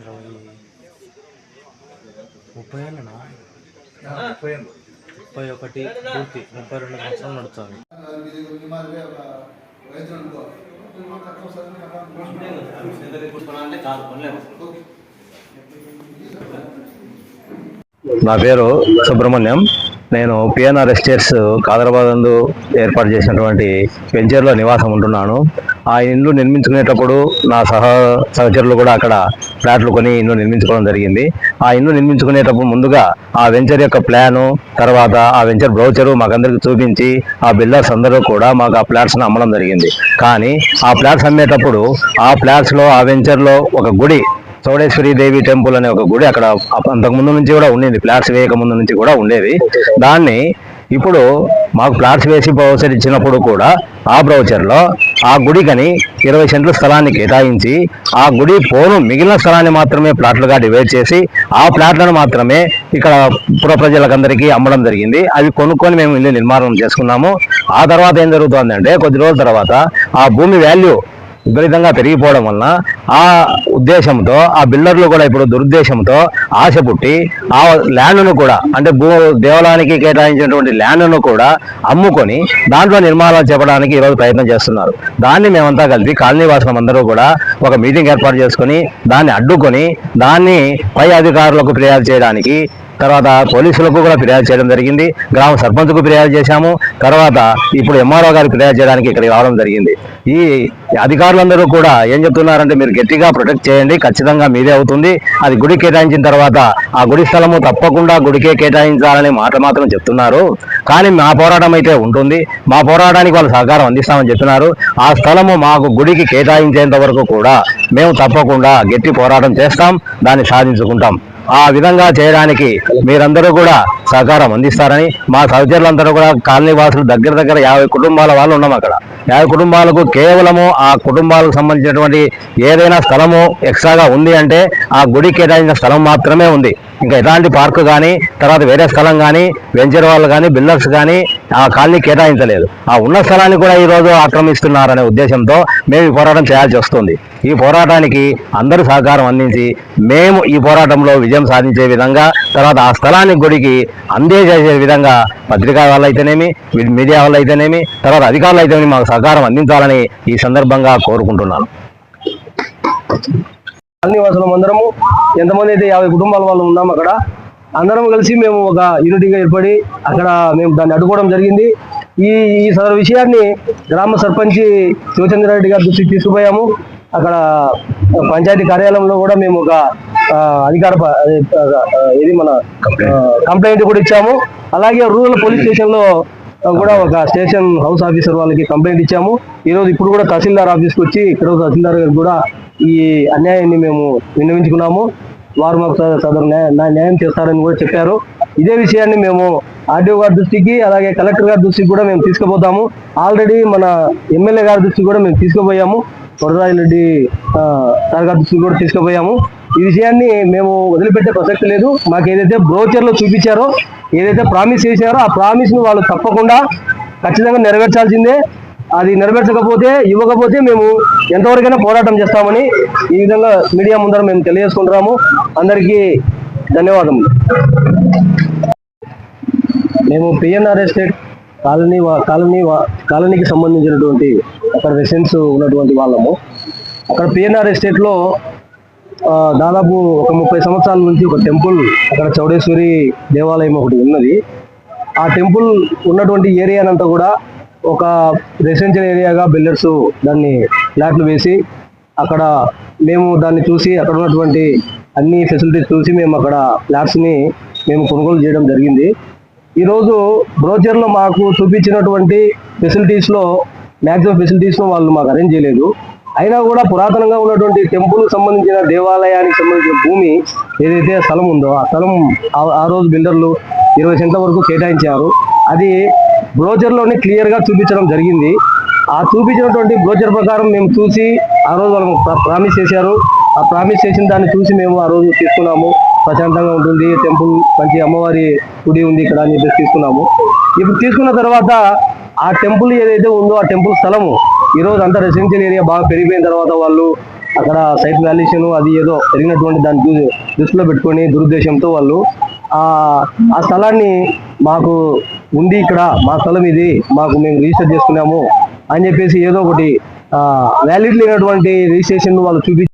ఇరవై ముప్పై ఏళ్ళనా? ముప్పై ముప్పై ఒకటి పూర్తి. ముప్పై రెండు సంవత్సరాలు నడుస్తుంది నా పేరు సుబ్రహ్మణ్యం. నేను పిఎన్ఆర్ ఎస్టేట్స్ కాదరాబాద్ నందు ఏర్పాటు చేసినటువంటి వెంచర్లో నివాసం ఉంటున్నాను. ఆ ఇల్లు నిర్మించుకునేటప్పుడు నా సహ సహచరులు కూడా అక్కడ ఫ్లాట్లు కొని ఇల్లు నిర్మించుకోవడం జరిగింది. ఆ ఇల్లు నిర్మించుకునేటప్పుడు ముందుగా ఆ వెంచర్ యొక్క ప్లాను తర్వాత ఆ వెంచర్ బ్రౌచరు మాకందరికి చూపించి ఆ బిల్డర్స్ అందరూ కూడా మాకు ఆ ఫ్లాట్స్ను అమ్మడం జరిగింది. కానీ ఆ ఫ్లాట్స్ అమ్మేటప్పుడు ఆ ఫ్లాట్స్లో ఆ వెంచర్లో ఒక గుడి చౌడేశ్వరి దేవి టెంపుల్ అనే ఒక గుడి అక్కడ అంతకు ముందు నుంచి కూడా ఉండేది. ఫ్లాట్స్ వేయక ముందు నుంచి కూడా ఉండేది. దాన్ని ఇప్పుడు మాకు ఫ్లాట్స్ వేసి బ్రౌచర్ ఇచ్చినప్పుడు కూడా ఆ బ్రౌచర్లో ఆ గుడికని ఇరవై సెంట్ల స్థలాన్ని కేటాయించి ఆ గుడి పోను మిగిలిన స్థలాన్ని మాత్రమే ప్లాట్లుగా డివైడ్ చేసి ఆ ప్లాట్లను మాత్రమే ఇక్కడ పుర ప్రజలకందరికీ అమ్మడం జరిగింది. అవి కొనుక్కొని మేము ఇల్లు నిర్మాణం చేసుకున్నాము. ఆ తర్వాత ఏం జరుగుతుందంటే కొద్ది రోజుల తర్వాత ఆ భూమి వాల్యూ విపరీతంగా పెరిగిపోవడం వలన ఆ ఉద్దేశంతో ఆ బిల్డర్లు కూడా ఇప్పుడు దురుద్దేశంతో ఆశ పుట్టి ఆ ల్యాండ్ను కూడా అంటే భూ దేవాలయానికి కేటాయించినటువంటి ల్యాండ్ను కూడా అమ్ముకొని దాంట్లో నిర్మాణాలు చెప్పడానికి ఈరోజు ప్రయత్నం చేస్తున్నారు. దాన్ని మేమంతా కలిపి కాలనీ వాసులం అందరూ కూడా ఒక మీటింగ్ ఏర్పాటు చేసుకొని దాన్ని అడ్డుకొని దాన్ని పై అధికారులకు ఫిర్యాదు చేయడానికి తర్వాత పోలీసులకు కూడా ఫిర్యాదు చేయడం జరిగింది. గ్రామ సర్పంచ్కు ఫిర్యాదు చేశాము. తర్వాత ఇప్పుడు ఎంఆర్ఓ గారికి ఫిర్యాదు చేయడానికి ఇక్కడికి రావడం జరిగింది. ఈ అధికారులందరూ కూడా ఏం చెప్తున్నారంటే మీరు గట్టిగా ప్రొటెక్ట్ చేయండి. ఖచ్చితంగా మీదే అవుతుంది. అది గుడి కేటాయించిన తర్వాత ఆ గుడి స్థలము తప్పకుండా గుడికే కేటాయించాలని మాట మాత్రం చెప్తున్నారు. కానీ మా పోరాటం అయితే ఉంటుంది. మా పోరాటానికి వాళ్ళు సహకారం అందిస్తామని చెప్తున్నారు ఆ స్థలము మాకు గుడికి కేటాయించేంత వరకు కూడా మేము తప్పకుండా గట్టి పోరాటం చేస్తాం. దాన్ని సాధించుకుంటాం. ఆ విధంగా చేయడానికి మీరందరూ కూడా సహకారం అందిస్తారని మా సహచరులందరూ కూడా కాలనీ వాసులు దగ్గర దగ్గర యాభై కుటుంబాల వాళ్ళు ఉన్నాం అక్కడ. యాభై కుటుంబాలకు కేవలము ఆ కుటుంబాలకు సంబంధించినటువంటి ఏదైనా స్థలము ఎక్స్ట్రాగా ఉంది అంటే ఆ గుడి కేటాయించిన స్థలం మాత్రమే ఉంది. ఇంకా ఎలాంటి పార్క్ కానీ తర్వాత వేరే స్థలం కానీ వెంచర్ వాళ్ళు కానీ బిల్డర్స్ కానీ ఆ కాలనీ కేటాయించలేదు. ఆ ఉన్న స్థలాన్ని కూడా ఈరోజు ఆక్రమిస్తున్నారనే ఉద్దేశంతో మేము ఈ పోరాటం చేయాల్సి వస్తుంది. ఈ పోరాటానికి అందరూ సహకారం అందించి మేము ఈ పోరాటంలో విజయం సాధించే విధంగా తర్వాత ఆ స్థలానికి గుడికి అందేచేసే విధంగా పత్రికా వాళ్ళు అయితేనేమి మీడియా వాళ్ళు అయితేనేమి తర్వాత అధికారులు అయితేనేమి మాకు సహకారం అందించాలని ఈ సందర్భంగా కోరుకుంటున్నాను. కాలనీవాసులం అందరము ఎంతమంది అయితే యాభై కుటుంబాల వాళ్ళు ఉన్నాం అక్కడ అందరం కలిసి మేము ఒక యూనిటీగా ఏర్పడి అక్కడ మేము దాన్ని అడ్డుకోవడం జరిగింది. ఈ ఈ సదరు విషయాన్ని గ్రామ సర్పంచ్ శివచంద్రారెడ్డి గారి దృష్టికి తీసుకుపోయాము. అక్కడ పంచాయతీ కార్యాలయంలో కూడా మేము ఒక అధికార ప- ఇది మన కంప్లైంట్ కూడా ఇచ్చాము. అలాగే రూరల్ పోలీస్ స్టేషన్లో కూడా ఒక స్టేషన్ హౌస్ ఆఫీసర్ వాళ్ళకి కంప్లైంట్ ఇచ్చాము. ఈ రోజు ఇప్పుడు కూడా తహసీల్దార్ ఆఫీస్కి వచ్చి ఇక్కడ తహసీల్దార్ గారికి కూడా ఈ అన్యాయాన్ని మేము విన్నవించుకున్నాము. వారు మాకు సదరు న్యాయ న్యాయం చేస్తారని కూడా చెప్పారు. ఇదే విషయాన్ని మేము ఆర్డీఓ గారి దృష్టికి అలాగే కలెక్టర్ గారి దృష్టికి కూడా మేము తీసుకుపోతాము. ఆల్రెడీ మన ఎమ్మెల్యే గారి దృష్టికి కూడా మేము తీసుకుపోయాము. వరదాయిరెడ్డి సార్ గారి దృష్టికి కూడా తీసుకుపోయాము. ఈ విషయాన్ని మేము వదిలిపెట్టే ప్రసక్తి లేదు. మాకు ఏదైతే బ్రోచర్లో చూపించారో ఏదైతే ప్రామిస్ చేశారో ఆ ప్రామిస్ను వాళ్ళు తప్పకుండా ఖచ్చితంగా నెరవేర్చాల్సిందే. అది నెరవేర్చకపోతే ఇవ్వకపోతే మేము ఎంతవరకైనా పోరాటం చేస్తామని ఈ విధంగా మీడియా ముందర మేము తెలియజేసుకుంటున్నాము. అందరికీ ధన్యవాదములు. మేము పిఎన్ఆర్ ఎస్టేట్ కాలనీ వా- కాలనీ వా- కాలనీకి సంబంధించినటువంటి అక్కడ రెసిడెన్స్ ఉన్నటువంటి వాళ్ళము. అక్కడ పిఎన్ఆర్ ఎస్టేట్లో దాదాపు ఒక ముప్పై సంవత్సరాల నుంచి ఒక టెంపుల్ అక్కడ చౌడేశ్వరి దేవాలయం ఒకటి ఉన్నది. ఆ టెంపుల్ ఉన్నటువంటి ఏరియానంతా కూడా ఒక రెసిడెన్షియల్ ఏరియాగా బిల్డర్స్ దాన్ని ఫ్లాట్లు వేసి అక్కడ మేము దాన్ని చూసి అక్కడ ఉన్నటువంటి అన్ని ఫెసిలిటీస్ చూసి మేము అక్కడ ఫ్లాట్స్ని మేము కొనుగోలు చేయడం జరిగింది. ఈరోజు బ్రోచర్లో మాకు చూపించినటువంటి ఫెసిలిటీస్లో మ్యాక్సిమం ఫెసిలిటీస్లో వాళ్ళు మాకు అరేంజ్ చేయలేదు. అయినా కూడా పురాతనంగా ఉన్నటువంటి టెంపుల్ సంబంధించిన దేవాలయానికి సంబంధించిన భూమి ఏదైతే స్థలం ఉందో ఆ స్థలం ఆ- ఆ రోజు బిల్డర్లు ఇరవై సెంట్ల వరకు కేటాయించారు. అది బ్రోచర్లోనే క్లియర్గా చూపించడం జరిగింది. ఆ చూపించినటువంటి బ్రోచర్ ప్రకారం మేము చూసి ఆ రోజు వాళ్ళు ప్రామిస్ చేశారు. ఆ ప్రామిస్ చేసిన దాన్ని చూసి మేము ఆ రోజు తీసుకున్నాము. ప్రశాంతంగా ఉంటుంది. టెంపుల్ మంచి అమ్మవారి గుడి ఉంది ఇక్కడ అని చెప్పేసి తీసుకున్నాము. ఇప్పుడు తీసుకున్న తర్వాత ఆ టెంపుల్ ఏదైతే ఉందో ఆ టెంపుల్ స్థలము ఈ రోజు అంతా రెసిడెన్షియల్ ఏరియా బాగా పెరిగిపోయిన తర్వాత వాళ్ళు అక్కడ సైట్ వాల్యుయేషన్ అది ఏదో పెరిగినటువంటి దాన్ని దృష్టిలో పెట్టుకొని దురుద్దేశంతో వాళ్ళు ఆ స్థలాన్ని మాకు ఉంది ఇక్కడ మా స్థలం ఇది మాకు మేము రిజిస్టర్ చేసుకున్నాము అని చెప్పేసి ఏదో ఒకటి వ్యాలిడ్ లేనటువంటి రిజిస్ట్రేషన్ వాళ్ళు చూపి